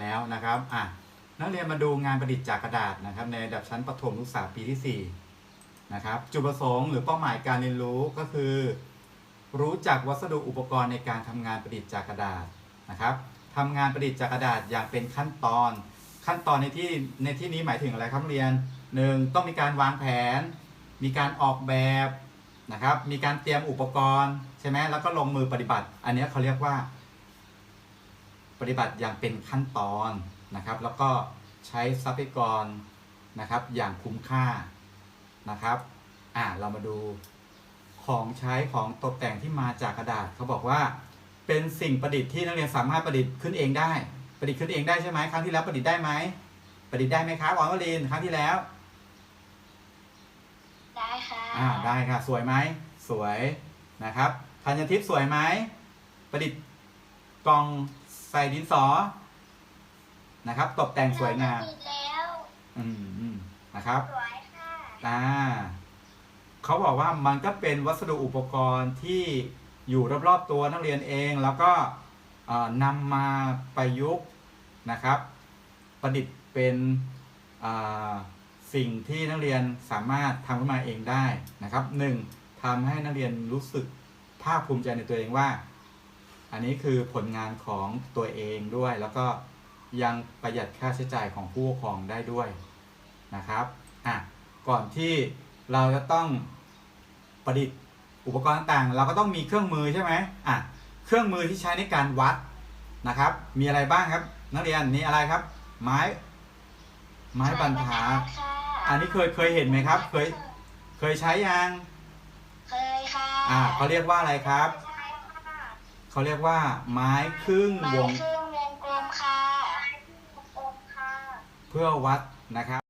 แล้วนะครับอะนักเรียนมาดูงานประดิษฐ์จากกระดาษนะครับ ในระดับชั้นประถมศึกษาปีที่4นะครับจุดประสงค์หรือเป้าหมายการเรียนรู้ก็คือ รู้จักวัสดุอุปกรณ์ในการทำงานประดิษฐ์จากกระดาษนะครับทำงานประดิษฐ์จากกระดาษอย่างเป็นขั้นตอน ขั้นตอนในที่ในที่นี้หมายถึงอะไรครับเรียนหนึ่งต้องมีการวางแผน มีการออกแบบนะครับมีการเตรียมอุปกรณ์ใช่ไหมแล้วก็ลงมือปฏิบัติ อันนี้เขาเรียกว่า ปฏิบัติอย่างเป็นขั้นตอนนะครับ แล้วก็ใช้ทรัพยากรนะครับ อย่างคุ้มค่านะครับอ่าเรามาดูของใช้ของตกแต่งที่มาจากกระดาษเขาบอกว่าเป็นสิ่งประดิษฐ์ที่นักเรียนสามารถประดิษฐ์ขึ้นเองได้ ประดิษฐ์ขึ้นเองได้ใช่ไหมครั้งที่แล้วประดิษฐ์ได้ไหมประดิษฐ์ได้ไหมครับออนวลินครั้งที่แล้ว ได้ค่ะอ่าได้ค่ะ สวยไหมสวยนะครับธัญทิพย์สวยไหมประดิษฐ์กล่อง ใส่ดินสอนะครับ ตกแต่งสวยงามติดแล้วอืมอืมนะครับสวยค่ะอ่าเขาบอกว่ามันก็เป็นวัสดุอุปกรณ์ที่อยู่รอบๆตัวนักเรียนเอง แล้วก็เอ่อนำมาประยุกต์นะครับ ประดิษฐ์เป็นอ่าสิ่งที่นักเรียนสามารถทำขึ้นมาเองได้นะครับหนึ่งทำให้นักเรียนรู้สึกภาคภูมิใจในตัวเองว่า อันนี้คือผลงานของตัวเองด้วย แล้วก็ยังประหยัดค่าใช้จ่ายของผู้ปกครองได้ด้วยนะครับอะก่อนที่เราจะต้องประดิษฐ์อุปกรณ์ต่างๆ เราก็ต้องมีเครื่องมือใช่ไหมอะเครื่องมือที่ใช้ในการวัดนะครับ มีอะไรบ้างครับ นักเรียนนี่อะไรครับ ไม้ ไม้บรรทัดค่ะอันนี้เคยเคยเห็นไหมครับ เคยเคยใช้ยังเคยค่ะอ่าเขาเรียกว่าอะไรครับใช่ค่ะ เขาเรียกว่า ไม้ครึ่งไม้วง ครึ่งวงกลมค่ะวงกลมค่ะเพื่อวัดนะครับ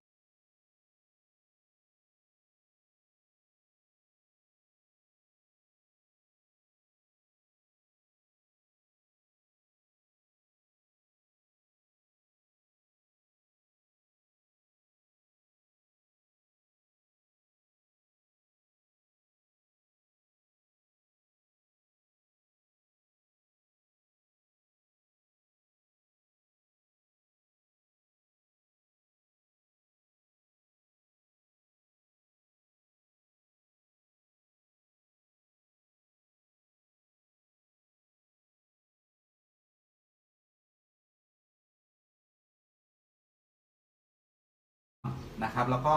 นะครับ แล้วก็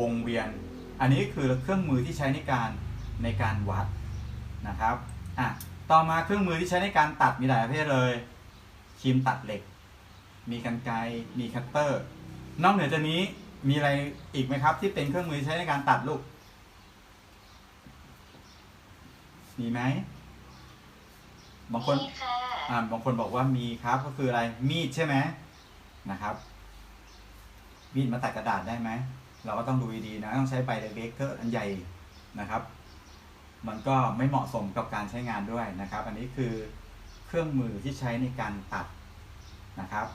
วงเวียน อันนี้คือเครื่องมือที่ใช้ในการในการวัดนะครับอะต่อมาเครื่องมือที่ใช้ในการตัดมีหลายประเภทเลยครีมตัดเหล็ก มีกันไกรมีคัตเตอร์ นอกเหนือจากนี้มีอะไรอีกไหมครับ ที่เป็นเครื่องมือที่ใช้ในการตัดลูก มีไหมบางคนนี่ค่ะอ่าบางคนบอกว่ามีครับก็คืออะไรมีดใช่ไหมนะครับ มีดมาตัดกระดาษได้ไหมเราก็ต้องดูดีๆนะต้องใช้ใบเล็กๆเท่าอันใหญ่นะครับ มันก็ไม่เหมาะสมกับการใช้งานด้วยนะครับ อันนี้คือเครื่องมือที่ใช้ในการตัดนะครับ